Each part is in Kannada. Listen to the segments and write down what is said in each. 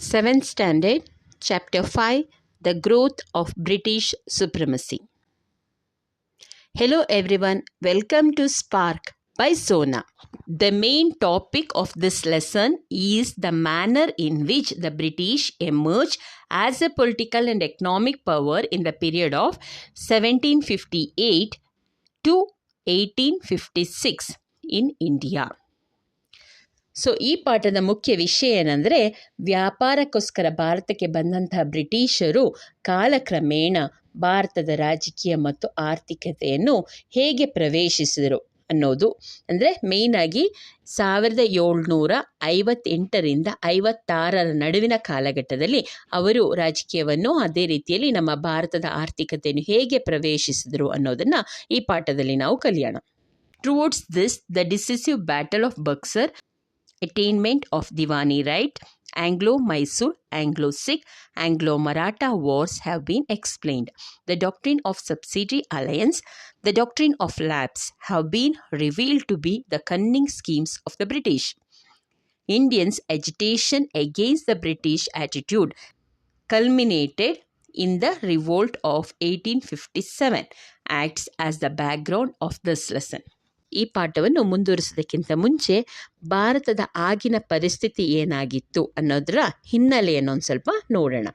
7th Standard, Chapter 5 The Growth of British Supremacy. Hello everyone, welcome to Spark by Sona. The main topic of this lesson is the manner in which the British emerged as a political and economic power in the period of 1758 to 1856 in India. So ಈ ಪಾಠದ ಮುಖ್ಯ ವಿಷಯ ಏನಂದರೆ, ವ್ಯಾಪಾರಕ್ಕೋಸ್ಕರ ಭಾರತಕ್ಕೆ ಬಂದಂತಹ ಬ್ರಿಟಿಷರು ಕಾಲಕ್ರಮೇಣ ಭಾರತದ ರಾಜಕೀಯ ಮತ್ತು ಆರ್ಥಿಕತೆಯನ್ನು ಹೇಗೆ ಪ್ರವೇಶಿಸಿದರು ಅನ್ನೋದು. ಅಂದರೆ ಆಗಿ ಸಾವಿರದ ಏಳ್ನೂರ ಐವತ್ತೆಂಟರಿಂದ ಐವತ್ತಾರರ ನಡುವಿನ ಕಾಲಘಟ್ಟದಲ್ಲಿ ಅವರು ರಾಜಕೀಯವನ್ನು ಅದೇ ರೀತಿಯಲ್ಲಿ ನಮ್ಮ ಭಾರತದ ಆರ್ಥಿಕತೆಯನ್ನು ಹೇಗೆ ಪ್ರವೇಶಿಸಿದರು ಅನ್ನೋದನ್ನು ಈ ಪಾಠದಲ್ಲಿ ನಾವು ಕಲಿಯೋಣ. Towards this the decisive battle of Buxar attainment of Diwani right, Anglo Mysore, Anglo Sikh, Anglo Maratha wars have been explained. The doctrine of subsidiary alliance, the doctrine of lapse have been revealed to be the cunning schemes of the British. Indians' agitation against the British attitude culminated in the revolt of 1857 acts as the background of this lesson. ಈ ಪಾಠವನ್ನು ಮುಂದುವರಿಸೋದಕ್ಕಿಂತ ಮುಂಚೆ ಭಾರತದ ಆಗಿನ ಪರಿಸ್ಥಿತಿ ಏನಾಗಿತ್ತು ಅನ್ನೋದರ ಹಿನ್ನೆಲೆಯನ್ನು ಒಂದು ಸ್ವಲ್ಪ ನೋಡೋಣ.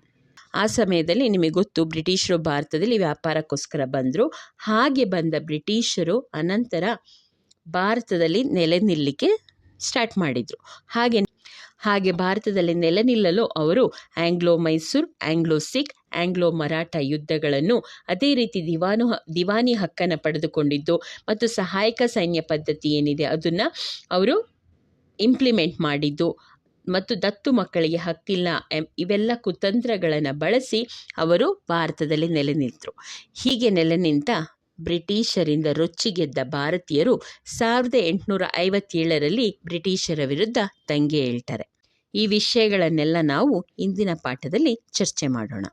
ಆ ಸಮಯದಲ್ಲಿ ನಿಮಗೆ ಗೊತ್ತು ಬ್ರಿಟಿಷರು ಭಾರತದಲ್ಲಿ ವ್ಯಾಪಾರಕ್ಕೋಸ್ಕರ ಬಂದರು. ಹಾಗೆ ಬಂದ ಬ್ರಿಟಿಷರು ಅನಂತರ ಭಾರತದಲ್ಲಿ ನೆಲೆ ನಿಲ್ಲಿಕ್ಕೆ ಸ್ಟಾರ್ಟ್ ಮಾಡಿದರು. ಹಾಗೆ ಹಾಗೆ ಭಾರತದಲ್ಲಿ ನೆಲೆ ನಿಲ್ಲಲು ಅವರು Anglo Mysuru, Anglo Sikh, Anglo Maratha ಯುದ್ಧಗಳನ್ನು ಅದೇ ರೀತಿ ದಿವಾನು, ದಿವಾನಿ ಹಕ್ಕನ್ನು ಪಡೆದುಕೊಂಡಿದ್ದು ಮತ್ತು ಸಹಾಯಕ ಸೈನ್ಯ ಪದ್ಧತಿ ಏನಿದೆ ಅದನ್ನು ಅವರು ಇಂಪ್ಲಿಮೆಂಟ್ ಮಾಡಿದ್ದು ಮತ್ತು ದತ್ತು ಮಕ್ಕಳಿಗೆ ಹಕ್ಕಿಲ್ಲ ಎಂ, ಇವೆಲ್ಲ ಕುತಂತ್ರಗಳನ್ನು ಬಳಸಿ ಅವರು ಭಾರತದಲ್ಲಿ ನೆಲೆ ನಿಂತರು. ಹೀಗೆ ನೆಲೆ ನಿಂತ ಬ್ರಿಟಿಷರಿಂದ ರೊಚ್ಚಿಗೆದ್ದ ಭಾರತೀಯರು ಸಾವಿರದ ಎಂಟುನೂರ ಐವತ್ತೇಳರಲ್ಲಿ ಬ್ರಿಟಿಷರ ವಿರುದ್ಧ ದಂಗೆ ಹೇಳ್ತಾರೆ ಈ ವಿಷಯಗಳನ್ನೆಲ್ಲ ನಾವು ಇಂದಿನ ಪಾಠದಲ್ಲಿ ಚರ್ಚೆ ಮಾಡೋಣ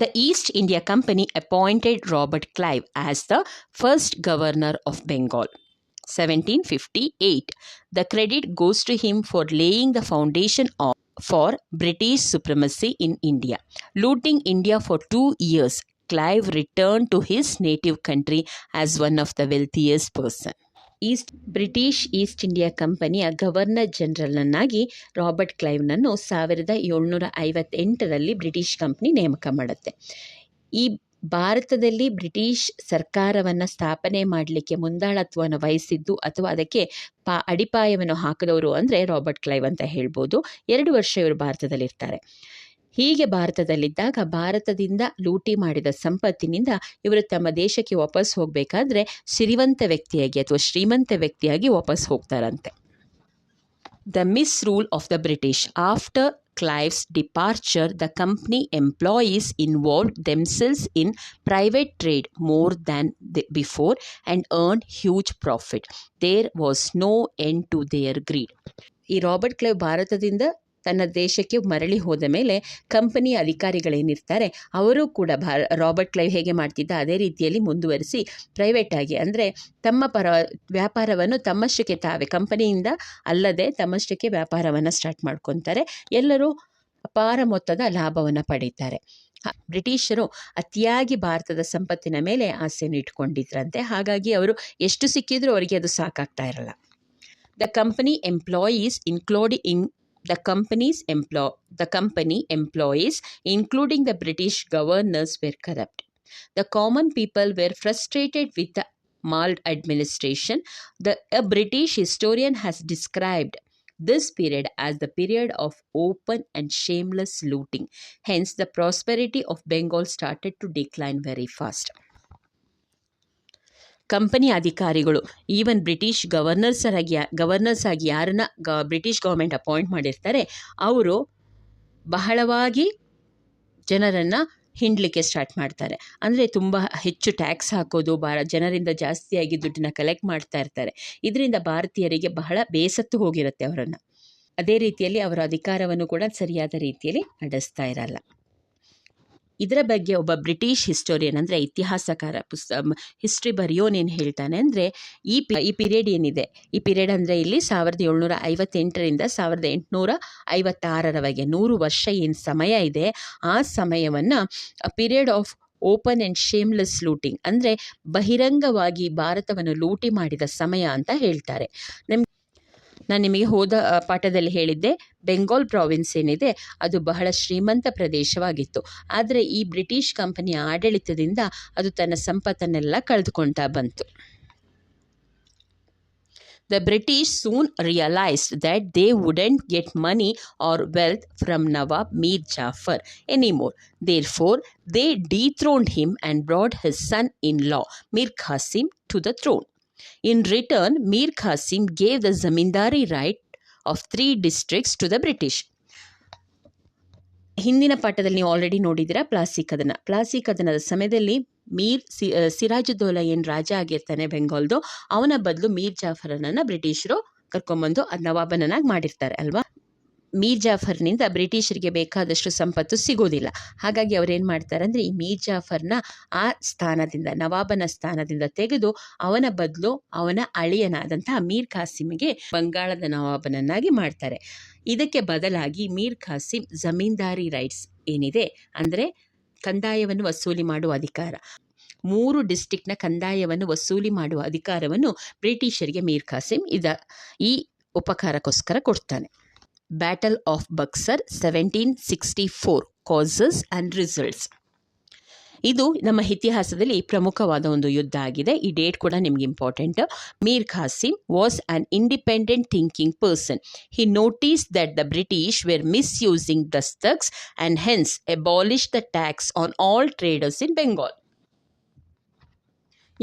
the east India company appointed Robert Clive as the first governor of Bengal 1758. The credit goes to him for laying the foundation of, for British supremacy in India. Looting India for two years, Clive returned to his native country as one of the wealthiest person. East British East India ಕಂಪನಿಯ ಗವರ್ನರ್ ಜನರಲ್ನನ್ನಾಗಿ ರಾಬರ್ಟ್ ಕ್ಲೈವ್ನನ್ನು ಸಾವಿರದ ಏಳ್ನೂರ ಐವತ್ತೆಂಟರಲ್ಲಿ ಬ್ರಿಟಿಷ್ ಕಂಪ್ನಿ ನೇಮಕ ಮಾಡುತ್ತೆ. ಈ ಭಾರತದಲ್ಲಿ ಬ್ರಿಟಿಷ್ ಸರ್ಕಾರವನ್ನು ಸ್ಥಾಪನೆ ಮಾಡಲಿಕ್ಕೆ ಮುಂದಾಳತ್ವವನ್ನು ವಹಿಸಿದ್ದು ಅಥವಾ ಅದಕ್ಕೆ ಪಾ ಅಡಿಪಾಯವನ್ನು ಹಾಕಿದವರು ಅಂದರೆ ರಾಬರ್ಟ್ ಕ್ಲೈವ್ ಅಂತ ಹೇಳ್ಬೋದು. ಎರಡು ವರ್ಷ ಇವರು ಭಾರತದಲ್ಲಿರ್ತಾರೆ. ಹೀಗೆ ಭಾರತದಲ್ಲಿದ್ದಾಗ ಭಾರತದಿಂದ ಲೂಟಿ ಮಾಡಿದ ಸಂಪತ್ತಿನಿಂದ ಇವರು ತಮ್ಮ ದೇಶಕ್ಕೆ ವಾಪಸ್ ಹೋಗಬೇಕಾದ್ರೆ ಸಿರಿವಂತ ವ್ಯಕ್ತಿಯಾಗಿ ಅಥವಾ ಶ್ರೀಮಂತ ವ್ಯಕ್ತಿಯಾಗಿ ವಾಪಸ್ ಹೋಗ್ತಾರಂತೆ the misrule of the British after Clive's departure, the company employees involved themselves in private trade more than before and earned huge profit. There was no end to their greed. ಈ ರಾಬರ್ಟ್ ಕ್ಲೈವ್ ಭಾರತದಿಂದ ತನ್ನ ದೇಶಕ್ಕೆ ಮರಳಿ ಹೋದ ಮೇಲೆ ಕಂಪನಿಯ ಅಧಿಕಾರಿಗಳೇನಿರ್ತಾರೆ ಅವರು ಕೂಡ ಭಾ ರಾಬರ್ಟ್ ಕ್ಲೈವ್ ಹೇಗೆ ಮಾಡ್ತಿದ್ದ ಅದೇ ರೀತಿಯಲ್ಲಿ ಮುಂದುವರಿಸಿ ಪ್ರೈವೇಟಾಗಿ ಅಂದರೆ ತಮ್ಮ ಪರ, ವ್ಯಾಪಾರವನ್ನು ತಮ್ಮಷ್ಟಕ್ಕೆ ತಾವೇ, ಕಂಪನಿಯಿಂದ ಅಲ್ಲದೆ ತಮ್ಮಷ್ಟಕ್ಕೆ ವ್ಯಾಪಾರವನ್ನು ಸ್ಟಾರ್ಟ್ ಮಾಡ್ಕೊತಾರೆ. ಎಲ್ಲರೂ ಅಪಾರ ಮೊತ್ತದ ಲಾಭವನ್ನು ಪಡೀತಾರೆ. ಬ್ರಿಟಿಷರು ಅತಿಯಾಗಿ ಭಾರತದ ಸಂಪತ್ತಿನ ಮೇಲೆ ಆಸೆಯನ್ನು ಇಟ್ಕೊಂಡಿದ್ರಂತೆ. ಹಾಗಾಗಿ ಅವರು ಎಷ್ಟು ಸಿಕ್ಕಿದ್ರೂ ಅವರಿಗೆ ಅದು ಸಾಕಾಗ್ತಾ ಇರಲ್ಲ. The company employees including the company's employ the company employees including the british governors were corrupt. The common people were frustrated with the maladministration the a british historian has described this period as the period of open and shameless looting. Hence the prosperity of bengal started to decline very fast company ಅಧಿಕಾರಿಗಳು. ಈವನ್ ಬ್ರಿಟಿಷ್ ಗವರ್ನರ್ಸ್ ಆಗಿ ಗವರ್ನರ್ಸ್ ಆಗಿ ಯಾರನ್ನ ಗ, ಬ್ರಿಟಿಷ್ ಗೌರ್ಮೆಂಟ್ ಅಪಾಯಿಂಟ್ ಮಾಡಿರ್ತಾರೆ, ಅವರು ಬಹಳವಾಗಿ ಜನರನ್ನು ಹಿಂಡಲಿಕ್ಕೆ ಸ್ಟಾರ್ಟ್ ಮಾಡ್ತಾರೆ. ಅಂದರೆ ತುಂಬ ಹೆಚ್ಚು ಟ್ಯಾಕ್ಸ್ ಹಾಕೋದು ಭಾರ ಜನರಿಂದ ಜಾಸ್ತಿಯಾಗಿ ದುಡ್ಡನ್ನ ಕಲೆಕ್ಟ್ ಮಾಡ್ತಾ ಇರ್ತಾರೆ. ಇದರಿಂದ ಭಾರತೀಯರಿಗೆ ಬಹಳ ಬೇಸತ್ತು ಹೋಗಿರುತ್ತೆ ಅವರನ್ನು. ಅದೇ ರೀತಿಯಲ್ಲಿ ಅವರ ಅಧಿಕಾರವನ್ನು ಕೂಡ ಸರಿಯಾದ ರೀತಿಯಲ್ಲಿ ನಡೆಸ್ತಾ ಇರಲ್ಲ. ಇದರ ಬಗ್ಗೆ ಒಬ್ಬ ಬ್ರಿಟಿಷ್ ಹಿಸ್ಟೋರಿಯನ್ ಅಂದರೆ ಇತಿಹಾಸಕಾರ ಪುಸ್ತ ಹಿಸ್ಟ್ರಿ ಬರೆಯೋನೇನು ಹೇಳ್ತಾನೆ ಅಂದರೆ ಈ ಪಿ, ಈ ಪಿರಿಯಡ್ ಏನಿದೆ? ಈ ಪಿರಿಯಡ್ ಅಂದರೆ ಇಲ್ಲಿ ಸಾವಿರದ ಏಳ್ನೂರ ಐವತ್ತೆಂಟರಿಂದ ಸಾವಿರದ ಎಂಟುನೂರ ಐವತ್ತಾರರವರೆಗೆ ನೂರು ವರ್ಷ ಏನು ಸಮಯ ಇದೆ? ಆ ಸಮಯವನ್ನು period of open and shameless looting ಅಂದರೆ ಬಹಿರಂಗವಾಗಿ ಭಾರತವನ್ನು ಲೂಟಿ ಮಾಡಿದ ಸಮಯ ಅಂತ ಹೇಳ್ತಾರೆ. ನಮ್ ನಾನು ನಿಮಗೆ ಹೋದ ಪಾಠದಲ್ಲಿ ಹೇಳಿದ್ದೆ ಬೆಂಗಾಲ್ ಪ್ರಾವಿನ್ಸ್ ಏನಿದೆ ಅದು ಬಹಳ ಶ್ರೀಮಂತ ಪ್ರದೇಶವಾಗಿತ್ತು ಆದರೆ ಈ ಬ್ರಿಟಿಷ್ ಕಂಪನಿಯ ಆಡಳಿತದಿಂದ ಅದು ತನ್ನ ಸಂಪತ್ತನ್ನೆಲ್ಲ ಕಳೆದುಕೊಳ್ತಾ ಬಂತು The British soon realized that they wouldn't get money or wealth from Nawab Mir Jafar anymore. Therefore, they dethroned him and brought his son in law, Mir Qasim, to the throne. In return, Mir Qasim gave the zamindari right of three districts to the British. ಹಿಂದಿನ ಪಾಠದಲ್ಲಿ ನೀವು ಆಲ್ರೆಡಿ ನೋಡಿದ್ದೀರಾ ಪ್ಲಾಸಿ ಕದನ ಪ್ಲಾಸಿ ಕದನದ ಸಮಯದಲ್ಲಿ ಮೀರ್ ಸಿ ಸಿರಾಜುದ್ದೌಲ ಏನು ರಾಜ ಆಗಿರ್ತಾನೆ ಬೆಂಗಾಲ್ದು ಅವನ ಬದಲು ಮೀರ್ ಜಾಫರನನ್ನು ಬ್ರಿಟಿಷರು ಕರ್ಕೊಂಬಂದು ಅದು ನವಾಬನನ್ನಾಗಿ ಮಾಡಿರ್ತಾರೆ ಅಲ್ವಾ ಮೀರ್ ಜಾಫರ್ನಿಂದ ಬ್ರಿಟಿಷರಿಗೆ ಬೇಕಾದಷ್ಟು ಸಂಪತ್ತು ಸಿಗೋದಿಲ್ಲ ಹಾಗಾಗಿ ಅವರೇನು ಮಾಡ್ತಾರೆ ಅಂದರೆ ಈ ಮೀರ್ ಜಾಫರ್ನ ಆ ಸ್ಥಾನದಿಂದ, ನವಾಬನ ಸ್ಥಾನದಿಂದ ತೆಗೆದು ಅವನ ಬದಲು ಅವನ ಅಳಿಯನಾದಂತಹ ಮೀರ್ ಖಾಸಿಮ್ಗೆ ಬಂಗಾಳದ ನವಾಬನನ್ನಾಗಿ ಮಾಡ್ತಾರೆ. ಇದಕ್ಕೆ ಬದಲಾಗಿ ಮೀರ್ ಖಾಸಿಂ ಜಮೀನ್ದಾರಿ ರೈಟ್ಸ್ ಏನಿದೆ ಅಂದರೆ, ಕಂದಾಯವನ್ನು ವಸೂಲಿ ಮಾಡುವ ಅಧಿಕಾರ. ಮೂರು ಡಿಸ್ಟಿಕ್ನ ಕಂದಾಯವನ್ನು ವಸೂಲಿ ಮಾಡುವ ಅಧಿಕಾರವನ್ನು ಬ್ರಿಟಿಷರಿಗೆ ಮೀರ್ ಖಾಸಿಂ ಇದ, ಈ ಉಪಕಾರಕ್ಕೋಸ್ಕರ ಕೊಡ್ತಾನೆ. Battle of Buxar seventeen sixty four causes and results ಇದು ನಮ್ಮ ಇತಿಹಾಸದಲ್ಲಿ ಪ್ರಮುಖವಾದ ಒಂದು ಯುದ್ಧ ಆಗಿದೆ. ಈ ಡೇಟ್ ಕೂಡ ನಿಮ್ಗೆ important Mir Qasim was an independent thinking person he notice that the British were misusing dastaks and hence abolish the tax on all traders in Bengal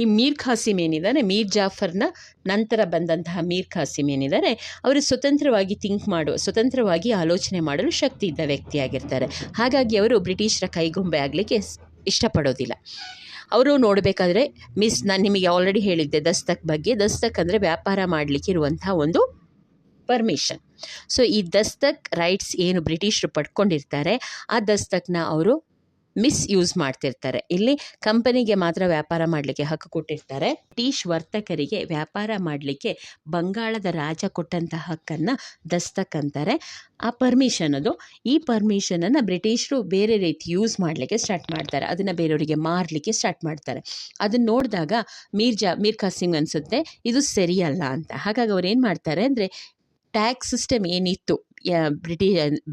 ಈ ಮೀರ್ ಖಾಸಿಮ್ ಏನಿದ್ದಾರೆ ಮೀರ್ ಜಾಫರ್ನ ನಂತರ ಬಂದಂತಹ ಮೀರ್ ಖಾಸಿಮ್ ಏನಿದ್ದಾರೆ ಅವರು ಸ್ವತಂತ್ರವಾಗಿ ಥಿಂಕ್ ಮಾಡುವ ಸ್ವತಂತ್ರವಾಗಿ ಆಲೋಚನೆ ಮಾಡಲು ಶಕ್ತಿ ಇದ್ದ ವ್ಯಕ್ತಿಯಾಗಿರ್ತಾರೆ. ಹಾಗಾಗಿ ಅವರು ಬ್ರಿಟಿಷರ ಕೈಗೊಂಬೆ ಆಗಲಿಕ್ಕೆ ಇಷ್ಟಪಡೋದಿಲ್ಲ. ಅವರು ನೋಡಬೇಕಾದ್ರೆ ಮಿಸ್, ನಾನು ನಿಮಗೆ ಆಲ್ರೆಡಿ ಹೇಳಿದ್ದೆ ದಸ್ತಕ್ ಬಗ್ಗೆ. ದಸ್ತಕ್ ಅಂದರೆ ವ್ಯಾಪಾರ ಮಾಡಲಿಕ್ಕೆ ಇರುವಂತಹ ಒಂದು ಪರ್ಮಿಷನ್ ಸೊ ಈ ದಸ್ತಕ್ ರೈಟ್ಸ್ ಏನು ಬ್ರಿಟಿಷರು ಪಡ್ಕೊಂಡಿರ್ತಾರೆ, ಆ ದಸ್ತಕ್ನ ಅವರು ಮಿಸ್ ಯೂಸ್ ಮಾಡ್ತಿರ್ತಾರೆ. ಇಲ್ಲಿ ಕಂಪನಿಗೆ ಮಾತ್ರ ವ್ಯಾಪಾರ ಮಾಡಲಿಕ್ಕೆ ಹಕ್ಕು ಕೊಟ್ಟಿರ್ತಾರೆ. ಟೀಶ್ ವರ್ತಕರಿಗೆ ವ್ಯಾಪಾರ ಮಾಡಲಿಕ್ಕೆ ಬಂಗಾಳದ ರಾಜ ಕೊಟ್ಟಂತಹ ಹಕ್ಕನ್ನು ದಸ್ತಕ್ ಅಂತಾರೆ ಆ ಪರ್ಮಿಷನ್ ಅದು. ಈ ಪರ್ಮಿಷನನ್ನು ಬ್ರಿಟಿಷರು ಬೇರೆ ರೀತಿ ಯೂಸ್ ಮಾಡಲಿಕ್ಕೆ ಸ್ಟಾರ್ಟ್ ಮಾಡ್ತಾರೆ. ಅದನ್ನು ಬೇರೆಯವರಿಗೆ ಮಾರಲಿಕ್ಕೆ ಸ್ಟಾರ್ಟ್ ಮಾಡ್ತಾರೆ. ಅದನ್ನು ನೋಡಿದಾಗ ಮೀರ್ಜಾ ಮೀರ್ ಖಾಸಿಮ್ ಅನಿಸುತ್ತೆ, ಇದು ಸರಿಯಲ್ಲ ಅಂತ. ಹಾಗಾಗಿ ಅವ್ರು ಏನು ಮಾಡ್ತಾರೆ ಅಂದರೆ, ಟ್ಯಾಕ್ಸ್ ಸಿಸ್ಟಮ್ ಏನಿತ್ತು ಬ್ರಿಟಿ,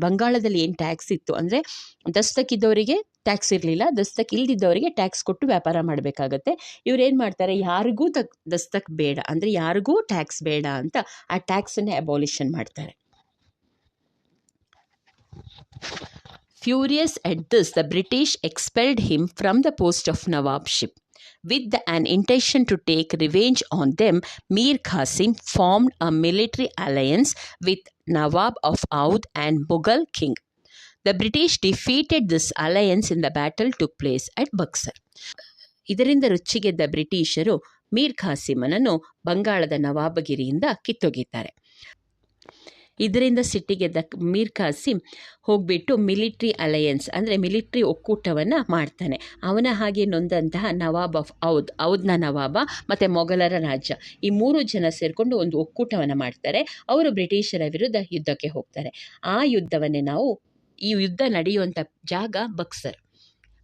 ಬಂಗಾಳದಲ್ಲಿ ಏನು ಟ್ಯಾಕ್ಸ್ ಇತ್ತು ಅಂದರೆ ದಸ್ತಕ್ ಇದ್ದವರಿಗೆ ಟ್ಯಾಕ್ಸ್ ಇರಲಿಲ್ಲ ದಸ್ತಕ್ ಇಲ್ದಿದ್ದವರಿಗೆ ಟ್ಯಾಕ್ಸ್ ಕೊಟ್ಟು ವ್ಯಾಪಾರ ಮಾಡಬೇಕಾಗತ್ತೆ ಇವ್ರು ಏನು ಮಾಡ್ತಾರೆ ಯಾರಿಗೂ ತಕ್ ದಸ್ತಕ್ ಬೇಡ ಅಂದರೆ ಯಾರಿಗೂ ಟ್ಯಾಕ್ಸ್ ಬೇಡ ಅಂತ ಆ ಟ್ಯಾಕ್ಸನ್ನೇ ಅಬಾಲಿಷನ್ ಮಾಡ್ತಾರೆ Furious at this, the British expelled him from the post of Nawabship. With the- an intention to take revenge on them, Mir Qasim formed a military alliance with Nawab of Oudh and Mughal king. The British defeated this alliance in the battle took place at Buxar ಇದರಿಂದ ರುಚಿಗೆದ್ದ ಬ್ರಿಟಿಷರು ಮೀರ್ ಖಾಸಿಮನನ್ನು ಬಂಗಾಳದ ನವಾಬಗಿರಿಯಿಂದ ಕಿತ್ತೊಗಿದ್ದಾರೆ ಇದರಿಂದ ಸಿಟ್ಟಿಗೆದ್ದ ಮೀರ್ ಖಾಸಿಂ ಹೋಗ್ಬಿಟ್ಟು ಮಿಲಿಟ್ರಿ ಅಲಯನ್ಸ್ ಅಂದರೆ ಮಿಲಿಟ್ರಿ ಒಕ್ಕೂಟವನ್ನು ಮಾಡ್ತಾನೆ. ಅವನ ಹಾಗೆ ನೊಂದಂತಹ ನವಾಬ್ ಆಫ್ ಔದ್, ಔದ್ನ ನವಾಬ ಮತ್ತು ಮೊಘಲರ ರಾಜ್ಯ ಈ ಮೂರು ಜನ ಸೇರಿಕೊಂಡು ಒಂದು ಒಕ್ಕೂಟವನ್ನು ಮಾಡ್ತಾರೆ. ಅವರು ಬ್ರಿಟಿಷರ ವಿರುದ್ಧ ಯುದ್ಧಕ್ಕೆ ಹೋಗ್ತಾರೆ. ಆ ಯುದ್ಧವನ್ನೇ ನಾವು ಈ ಯುದ್ಧ ನಡೆಯುವಂಥ ಜಾಗ ಬಕ್ಸರ್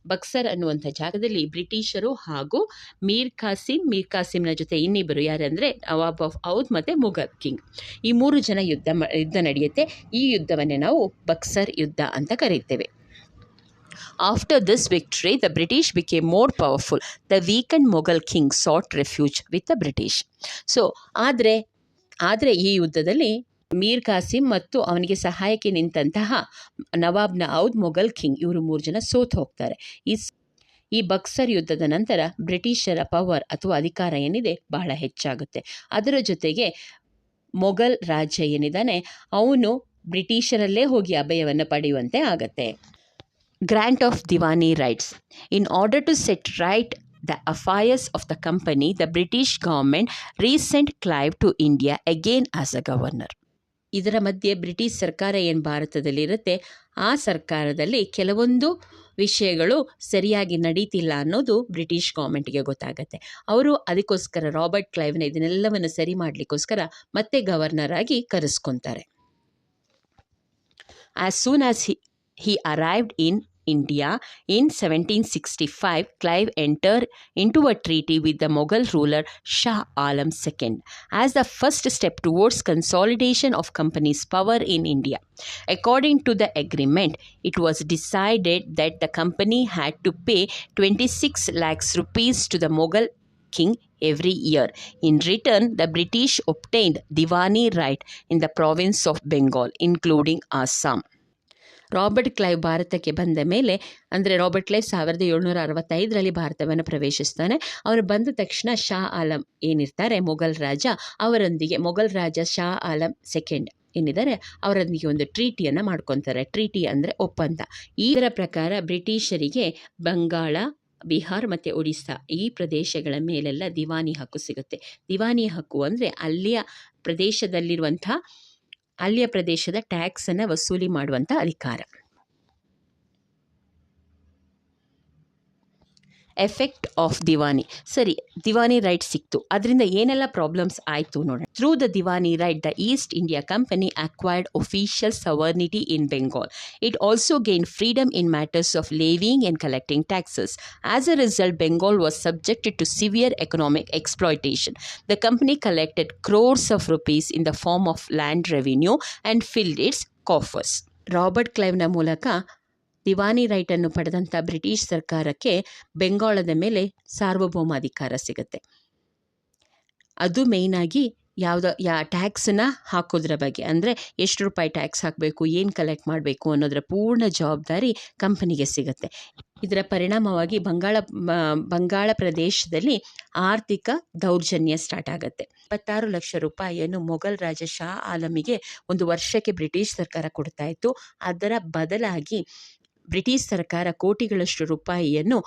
ಬಕ್ಸರ್ ಅನ್ನುವಂಥ ಜಾಗದಲ್ಲಿ ಬ್ರಿಟಿಷರು ಹಾಗೂ ಮೀರ್ ಖಾಸಿಂ ಮೀರ್ ಖಾಸಿಂನ ಜೊತೆ ಇನ್ನಿಬ್ಬರು ಯಾರಂದರೆ ನವಾಬ್ ಆಫ್ ಔದ್ ಮತ್ತು ಮೊಘಲ್ ಕಿಂಗ್ ಈ ಮೂರು ಜನ ಯುದ್ಧ ಯುದ್ಧ ನಡೆಯುತ್ತೆ ಈ ಯುದ್ಧವನ್ನೇ ನಾವು ಬಕ್ಸರ್ ಯುದ್ಧ ಅಂತ ಕರೀತೇವೆ After this victory, the British became more powerful. The weakened Mughal king sought refuge with the British. So ಆದರೆ ಆದರೆ ಈ ಯುದ್ಧದಲ್ಲಿ ಮೀರ್ ಕಾಸಿಂ ಮತ್ತು ಅವನಿಗೆ ಸಹಾಯಕ್ಕೆ ನಿಂತಹ ನವಾಬ್ನ ಔದ್ ಮೊಘಲ್ ಕಿಂಗ್. ಇವರು ಮೂರು ಜನ ಸೋತು ಹೋಗ್ತಾರೆ. ಈ ಈ ಬಕ್ಸರ್ ಯುದ್ಧದ ನಂತರ ಬ್ರಿಟಿಷರ ಪವರ್ ಅಥವಾ ಅಧಿಕಾರ ಏನಿದೆ ಬಹಳ ಹೆಚ್ಚಾಗುತ್ತೆ. ಅದರ ಜೊತೆಗೆ ಮೊಘಲ್ ರಾಜ್ಯ ಏನಿದ್ದಾನೆ ಅವನು ಬ್ರಿಟಿಷರಲ್ಲೇ ಹೋಗಿ ಅಭಯವನ್ನು ಪಡೆಯುವಂತೆ ಆಗತ್ತೆ. Grant of Diwani rights. In order to set right the affairs of the company, the British government resent Clive to India again as a governor. ಇದರ ಮಧ್ಯೆ ಬ್ರಿಟಿಷ್ ಸರ್ಕಾರ ಏನು ಭಾರತದಲ್ಲಿರುತ್ತೆ? ಆ ಸರ್ಕಾರದಲ್ಲಿ ಕೆಲವೊಂದು ವಿಷಯಗಳು ಸರಿಯಾಗಿ ನಡೀತಿಲ್ಲ ಅನ್ನೋದು ಬ್ರಿಟಿಷ್ ಗೌರ್ಮೆಂಟ್ಗೆ ಗೊತ್ತಾಗತ್ತೆ. ಅವರು ಅದಕ್ಕೋಸ್ಕರ ರಾಬರ್ಟ್ ಕ್ಲೈವ್ನ ಇದನ್ನೆಲ್ಲವನ್ನು ಸರಿ ಮಾಡಲಿಕ್ಕೋಸ್ಕರ ಮತ್ತೆ ಗವರ್ನರ್ ಆಗಿ ಕರೆಸ್ಕೊತಾರೆ. As soon as he he arrived in India in 1765, Clive entered into a treaty with the Mughal ruler Shah Alam II as the first step towards consolidation of company's power in India. According to the agreement, it was decided that the company had to pay 26 lakhs rupees to the Mughal king every year. In return, the British obtained Diwani right in the province of Bengal, including Assam. Robert Clive ಭಾರತಕ್ಕೆ ಬಂದ ಮೇಲೆ, ಅಂದರೆ ರಾಬರ್ಟ್ ಕ್ಲೈವ್ ಸಾವಿರದ ಏಳ್ನೂರ ಅರವತ್ತೈದರಲ್ಲಿ ಭಾರತವನ್ನು ಪ್ರವೇಶಿಸ್ತಾನೆ. ಅವರು ಬಂದ ತಕ್ಷಣ ಶಾ ಆಲಂ ಏನಿರ್ತಾರೆ? ಮೊಘಲ್ ರಾಜ. ಅವರೊಂದಿಗೆ ಮೊಘಲ್ ರಾಜ ಶಾ ಆಲಂ ಸೆಕೆಂಡ್ ಏನಿದ್ದಾರೆ? ಅವರೊಂದಿಗೆ ಒಂದು ಟ್ರೀಟಿಯನ್ನು ಮಾಡ್ಕೊತಾರೆ. ಟ್ರೀಟಿ ಅಂದರೆ ಒಪ್ಪಂದ. ಇದರ ಪ್ರಕಾರ ಬ್ರಿಟಿಷರಿಗೆ ಬಂಗಾಳ, ಬಿಹಾರ್ ಮತ್ತು ಒಡಿಸ್ಸಾ ಈ ಪ್ರದೇಶಗಳ ಮೇಲೆಲ್ಲ ದಿವಾನಿ ಹಕ್ಕು ಸಿಗುತ್ತೆ. ದಿವಾನಿ ಹಕ್ಕು ಅಂದರೆ ಅಲ್ಲಿಯ ಪ್ರದೇಶದಲ್ಲಿರುವಂಥ ಅಲ್ಲಿಯ ಪ್ರದೇಶದ ಟ್ಯಾಕ್ಸನ್ನು ವಸೂಲಿ ಮಾಡುವಂಥ ಅಧಿಕಾರ. ಎಫೆಕ್ಟ್ ಆಫ್ ದಿವಾನಿ ಸರಿ ದಿವಾನಿ ರೈಟ್ ಸಿಕ್ತು ಅದರಿಂದ ಏನೆಲ್ಲ ಪ್ರಾಬ್ಲಮ್ಸ್ ಆಯಿತು ನೋಡೋಣ through the Diwani right the East India Company acquired official sovereignty in Bengal it also gain freedom in matters of levying and collecting taxes as a result Bengal was subjected to severe economic exploitation the company collected crores of rupees in the form of land revenue and filled its coffers Robert ಕ್ಲೈವ್ನ ಮೂಲಕ ದಿವಾನಿ ರೈಟನ್ನು ಪಡೆದಂಥ ಬ್ರಿಟಿಷ್ ಸರ್ಕಾರಕ್ಕೆ ಬೆಂಗಾಳದ ಮೇಲೆ ಸಾರ್ವಭೌಮಾಧಿಕಾರ ಸಿಗುತ್ತೆ. ಅದು ಮೇಯ್ನಾಗಿ ಯಾವುದೋ, ಯಾ ಟ್ಯಾಕ್ಸನ್ನ ಹಾಕೋದ್ರ ಬಗ್ಗೆ. ಅಂದರೆ ಎಷ್ಟು ರೂಪಾಯಿ ಟ್ಯಾಕ್ಸ್ ಹಾಕಬೇಕು, ಏನು ಕಲೆಕ್ಟ್ ಮಾಡಬೇಕು ಅನ್ನೋದರ ಪೂರ್ಣ ಜವಾಬ್ದಾರಿ ಕಂಪನಿಗೆ ಸಿಗುತ್ತೆ. ಇದರ ಪರಿಣಾಮವಾಗಿ ಬಂಗಾಳ ಬಂಗಾಳ ಪ್ರದೇಶದಲ್ಲಿ ಆರ್ಥಿಕ ದೌರ್ಜನ್ಯ ಸ್ಟಾರ್ಟ್ ಆಗುತ್ತೆ. ಇಪ್ಪತ್ತಾರು ಲಕ್ಷ ರೂಪಾಯಿಯನ್ನು ಮೊಘಲ್ ರಾಜ ಶಾ ಆಲಮಿಗೆ ಒಂದು ವರ್ಷಕ್ಕೆ ಬ್ರಿಟಿಷ್ ಸರ್ಕಾರ ಕೊಡ್ತಾ ಇತ್ತು. ಅದರ ಬದಲಾಗಿ ಬ್ರಿಟಿಷ್ ಸರ್ಕಾರ ಕೋಟಿಗಳಷ್ಟು ರೂಪಾಯಿಯನ್ನು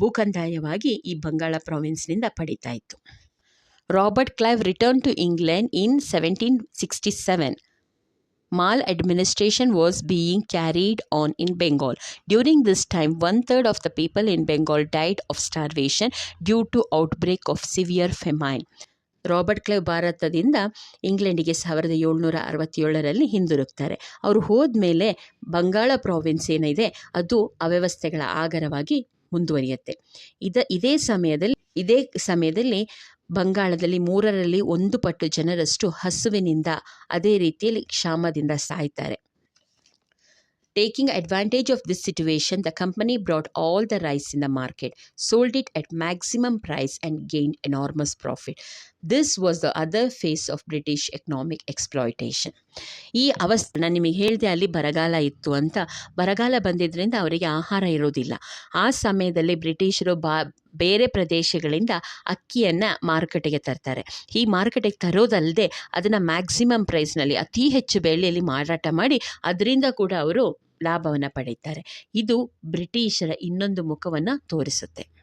ಭೂಕಂದಾಯವಾಗಿ ಈ ಬಂಗಾಳ ಪ್ರಾವಿನ್ಸ್ನಿಂದ ಪಡಿತಾ ಇತ್ತು. Robert Clive return to England in seventeen sixty seven. Maladministration was being carried on in Bengal. During this time, one third of the people in Bengal died of starvation due to outbreak of severe famine. Robert Clive ಭಾರತದಿಂದ ಇಂಗ್ಲೆಂಡಿಗೆ ಸಾವಿರದ ಏಳ್ನೂರ ಅರವತ್ತೇಳರಲ್ಲಿ ಹಿಂದಿರುಗ್ತಾರೆ. ಅವರು ಹೋದ್ಮೇಲೆ ಬಂಗಾಳ ಪ್ರಾವಿನ್ಸ್ ಏನಿದೆ ಅದು ಅವ್ಯವಸ್ಥೆಗಳ ಆಗರವಾಗಿ ಮುಂದುವರಿಯುತ್ತೆ. ಇದ ಇದೇ ಸಮಯದಲ್ಲಿ ಇದೇ ಸಮಯದಲ್ಲಿ ಬಂಗಾಳದಲ್ಲಿ ಮೂರರಲ್ಲಿ ಒಂದು ಪಟ್ಟು ಜನರಷ್ಟು ಹಸುವಿನಿಂದ ಅದೇ ರೀತಿಯಲ್ಲಿ ಕ್ಷಾಮದಿಂದ ಸಾಯ್ತಾರೆ. Taking advantage of this situation, the company brought all the rice in the market sold it at maximum price and gain enormous profit. This was the other face of British economic exploitation ಈ ಅವಸ್ಥೆ ನಾನು ನಿಮಗೆ ಹೇಳಿದೆ ಅಲ್ಲಿ ಬರಗಾಲ ಇತ್ತು ಅಂತ. ಬರಗಾಲ ಬಂದಿದ್ದರಿಂದ ಅವರಿಗೆ ಆಹಾರ ಇರೋದಿಲ್ಲ ಆ ಸಮಯದಲ್ಲಿ ಬ್ರಿಟಿಷರು ಬಾ, ಬೇರೆ ಪ್ರದೇಶಗಳಿಂದ ಅಕ್ಕಿಯನ್ನು ಮಾರುಕಟ್ಟೆಗೆ ತರ್ತಾರೆ. ಈ ಮಾರುಕಟ್ಟೆಗೆ ತರೋದಲ್ಲದೆ ಅದನ್ನು ಮ್ಯಾಕ್ಸಿಮಮ್ ಪ್ರೈಸ್ನಲ್ಲಿ ಅತಿ ಹೆಚ್ಚು ಬೆಲೆಯಲ್ಲಿ ಮಾರಾಟ ಮಾಡಿ ಅದರಿಂದ ಕೂಡ ಅವರು ಲಾಭವನ್ನು ಪಡೀತಾರೆ. ಇದು ಬ್ರಿಟಿಷರ ಇನ್ನೊಂದು ಮುಖವನ್ನು ತೋರಿಸುತ್ತೆ.